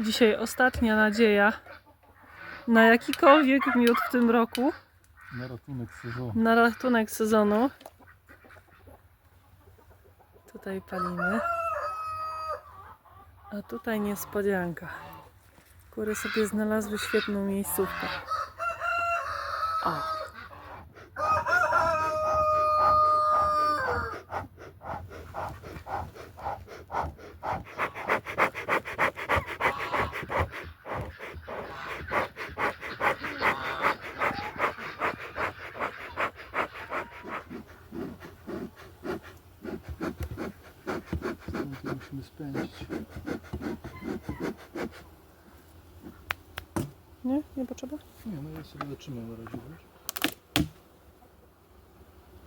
Dzisiaj ostatnia nadzieja na jakikolwiek miód w tym roku, Na ratunek sezonu. na ratunek sezonu. Tutaj palimy. A tutaj niespodzianka. Kury sobie znalazły świetną miejscówkę. O. musimy spędzić. Nie? Nie potrzeba? Nie, no ja sobie zatrzymam na razie, wiesz?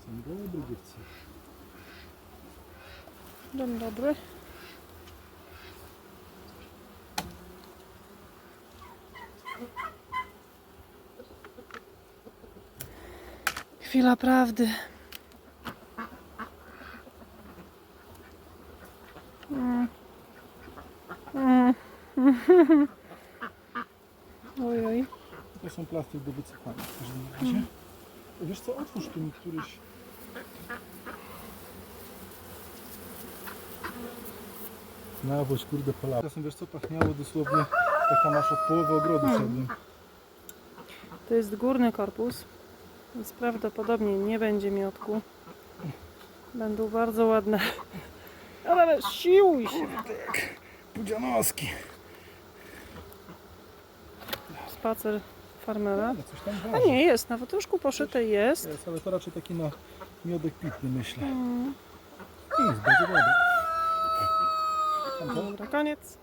Są dobry dziewcy. Dzień dobry. Chwila prawdy. Mm. Mm. Ojoj. To są plasty do wycofania w każdym razie. Wiesz co, otwórz tu mi któryś... Nawóź, kurde, pola. Czasem wiesz co, pachniało dosłownie, jak tam masz od połowy ogrodu szedłem. To jest górny korpus, więc prawdopodobnie nie będzie miotku. Będą bardzo ładne. Ale siłuj się! Pudzianowski. Spacer farmera. Ale coś tam A waży. nie, jest, na watuszku poszyte jest. Jest, ale to raczej taki na miodek pitny, myślę. Mm, Nic, będzie dobry. Tam to? Dobra, koniec.